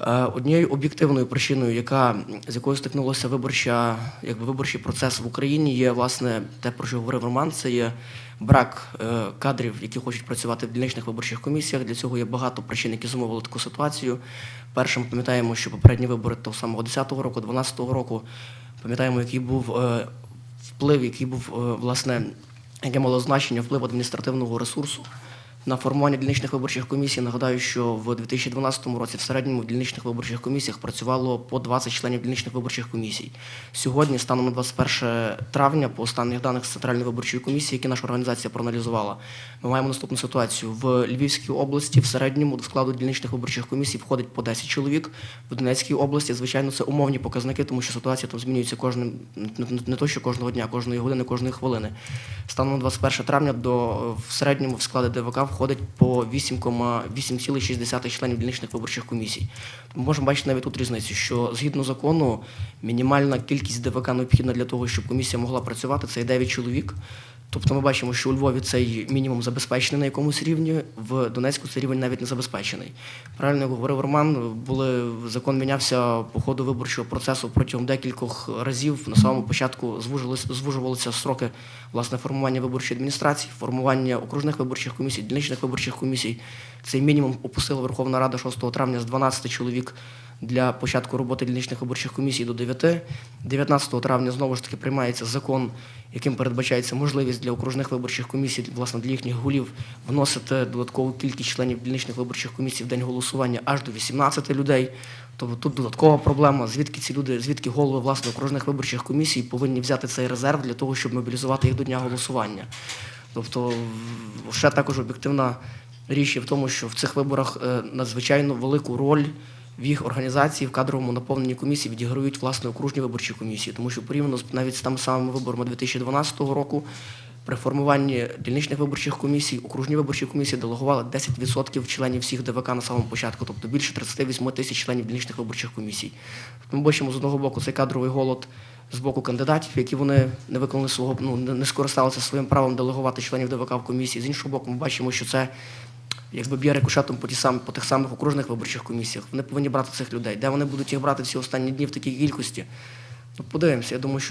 Е, Однією об'єктивною причиною, яка з якою стикнулося виборча, якби виборчий процес в Україні, є власне те, про що говорив Роман. Це є брак е, кадрів, які хочуть працювати в дільничних виборчих комісіях. Для цього є багато причин, які зумовили таку ситуацію. Першим пам'ятаємо, що попередні вибори того самого 10-го року, 12-го року, пам'ятаємо, який був е, вплив, який був власне, яке мало значення вплив адміністративного ресурсу на формування дільничних виборчих комісій. Нагадаю, що в 2012 році в середньому дільничних виборчих комісіях працювало по 20 членів дільничних виборчих комісій. Сьогодні, станом на 21 травня, по останніх даних з центральної виборчої комісії, які наша організація проаналізувала, ми маємо наступну ситуацію. В Львівській області в середньому до складу дільничних виборчих комісій входить по 10 чоловік. В Донецькій області, звичайно, це умовні показники, тому що ситуація там змінюється кожним не- не то, що кожного дня, кожної години, кожної хвилини. Станом на 21 травня до в середньому в склади ДВК входить по 8,6 членів дільничних виборчих комісій. Ми можемо бачити навіть тут різницю, що згідно закону мінімальна кількість ДВК необхідна для того, щоб комісія могла працювати, це є 9 чоловік. Тобто ми бачимо, що у Львові цей мінімум забезпечений на якомусь рівні, в Донецьку цей рівень навіть не забезпечений. Правильно говорив Роман, були закон мінявся по ходу виборчого процесу протягом декількох разів. На самому початку звужувалися строки власне формування виборчої адміністрації, формування окружних виборчих комісій, дільничних виборчих комісій. Цей мінімум опустила Верховна Рада 6 травня з 12 чоловік для початку роботи дільничних виборчих комісій до 9. 19 травня знову ж таки приймається закон, яким передбачається можливість для окружних виборчих комісій, власне, для їхніх голів вносити додаткову кількість членів дільничних виборчих комісій в день голосування аж до 18 людей. Тобто тут додаткова проблема, звідки ці люди, звідки голови власне окружних виборчих комісій повинні взяти цей резерв для того, щоб мобілізувати їх до дня голосування. Тобто, ще також об'єктивна річ є в тому, що в цих виборах е, надзвичайно велику роль в їх організації в кадровому наповненні комісії відіграють власне окружні виборчі комісії, тому що порівняно з навіть з тими самими виборами 2012 року. При формуванні дільничних виборчих комісій, окружні виборчі комісії делегували 10% членів всіх ДВК на самому початку, тобто більше 38 тисяч членів дільничних виборчих комісій. Ми бачимо з одного боку цей кадровий голод з боку кандидатів, які вони не виконали свого, ну не скористалися своїм правом делегувати членів ДВК в комісії. З іншого боку, ми бачимо, що це якби б'є рикошетом по ті сам, по тих самих окружних виборчих комісіях. Вони повинні брати цих людей. Де вони будуть їх брати всі останні дні в такій кількості? Ну, подивимося. Я думаю, що